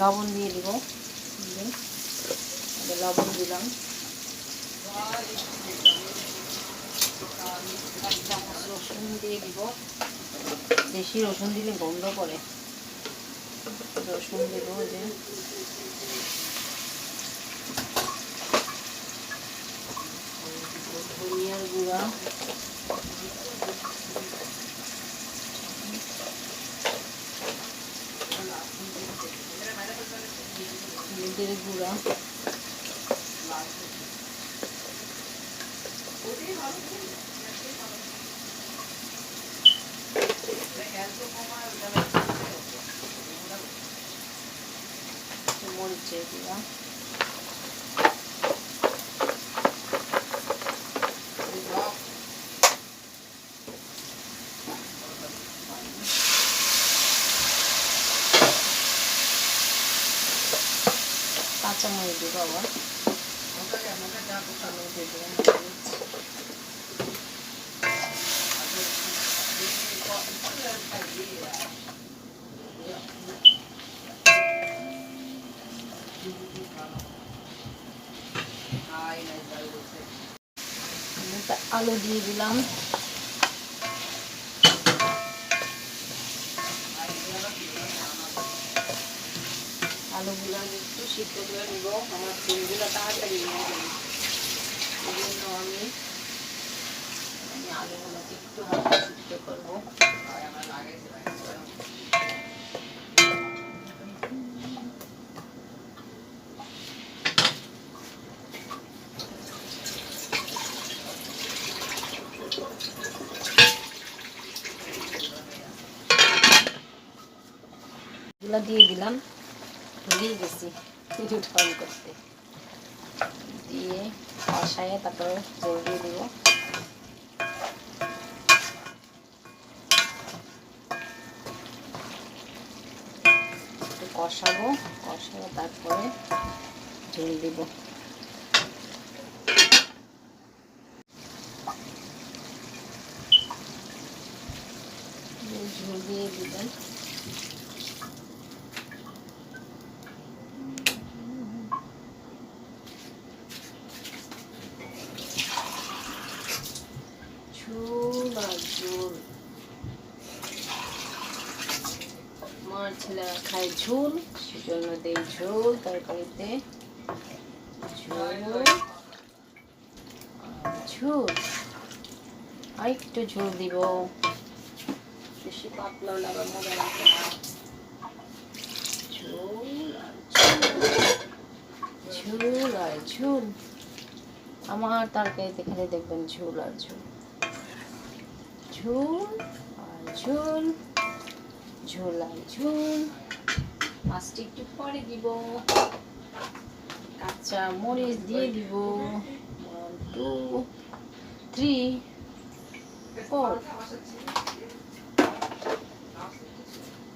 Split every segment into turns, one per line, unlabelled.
লবণ দিয়ে দিব। লবণ দিলাম। রসুন দিয়ে দিব। বেশি রসুন দিলে গন্ধ করে। রসুন দেব যে। ধনিয়ার গুঁড়া। হলুদের গুঁড়া মরিচের গুঁড়া কাঁচা মরিচ দিব আবার আমি দিয়ে দিলাম। আলু আলুগুলো আমি একটু সিদ্ধ করে নিব আমার ফুলগুলো তাড়াতাড়ি হয়ে যাবে এই জন্য আমি আমি আলুগুলোকে একটু হালকা সিদ্ধ করব এগুলো দিয়ে দিলাম ভুলেই গেছি অন করতে। দিয়ে কষায় তারপরে জল দিয়ে দিব। কষাবো কষাবো তারপরে ঝোল দিব। ঝোল দিয়ে দিবেন ঝোল আর ঝোল আমার ছেলেরা খায় ঝোল সেজন্য দেই ঝোল তরকারিতে ঝোল আর ঝোল। আর একটু ঝোল দিব। বেশি পাতলা হলে মজা লাগবে ঝোল আর ঝোল। আমার তরকারিতে খালি দেখবেন ঝোল আর ঝোল। ঝোল আর ঝোল। ঝোল আর ঝোল মাছটি একটু পরে দিব। কাঁচা মরিচ দিয়ে দিব। ওয়ান টু থ্রি ফোর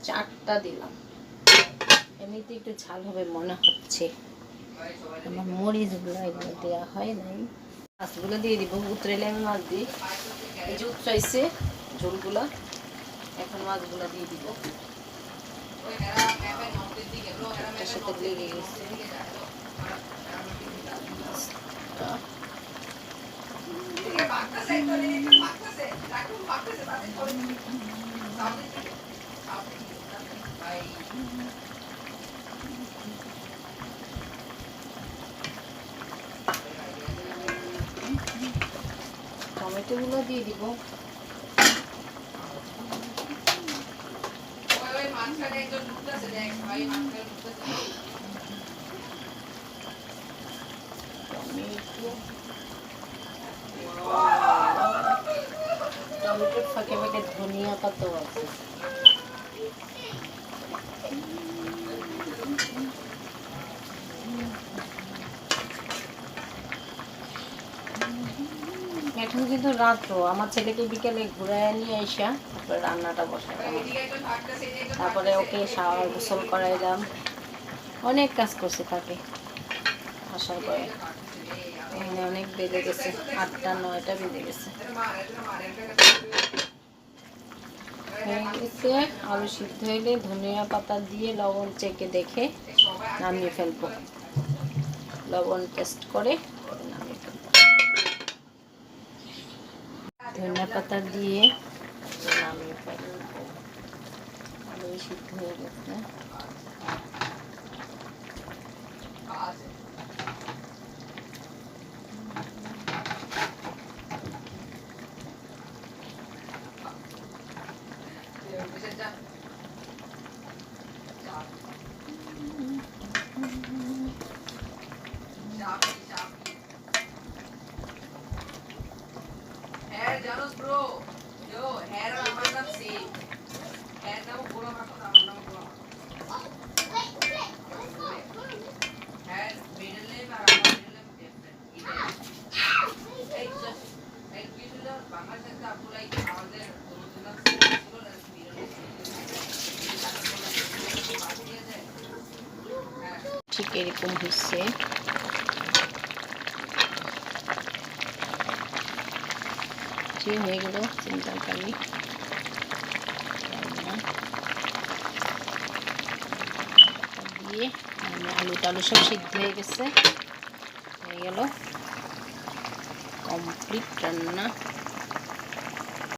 চারটা দিলাম। এমনিতে একটু ঝাল হবে মনে হচ্ছে। আমার মরিচগুলো এগুলো দেওয়া হয় নাই। মাছগুলো দিয়ে দিব। উতরেলে আমি মাছ দিই এই যে উতরাইছে ঝোলগুলা। এখন মাছগুলো দিয়ে দিব। গেছে টমেটোগুলো দিয়ে দিব। টমেটোর ফাঁকে ফাঁকে ধনিয়া পাতো আছে এখন কিন্তু রাত তো আমার ছেলেকে বিকেলে ঘুরে নিয়ে আইসা, তারপরে রান্নাটা বসালাম তারপরে ওকে শাওয়ার গোসল করাইলাম অনেক কাজ করছে তাকে, আসার পরে। এখানে অনেক বেড়ে গেছে, আটটা, নয়টা বেড়ে গেছে। গেছে, আলু সিদ্ধ হইলে ধনিয়া পাতা দিয়ে লবণ চেকে দেখে নামিয়ে ফেলব। লবণ টেস্ট করে
धनिया पत्ता दिए।
ঠিক এরকম হচ্ছে। ঠিক হয়ে গেল চিন্তার কালি দিয়ে আলু টালু সব সিদ্ধ হয়ে গেছে। হয়ে গেল। কমপ্লিট রান্না।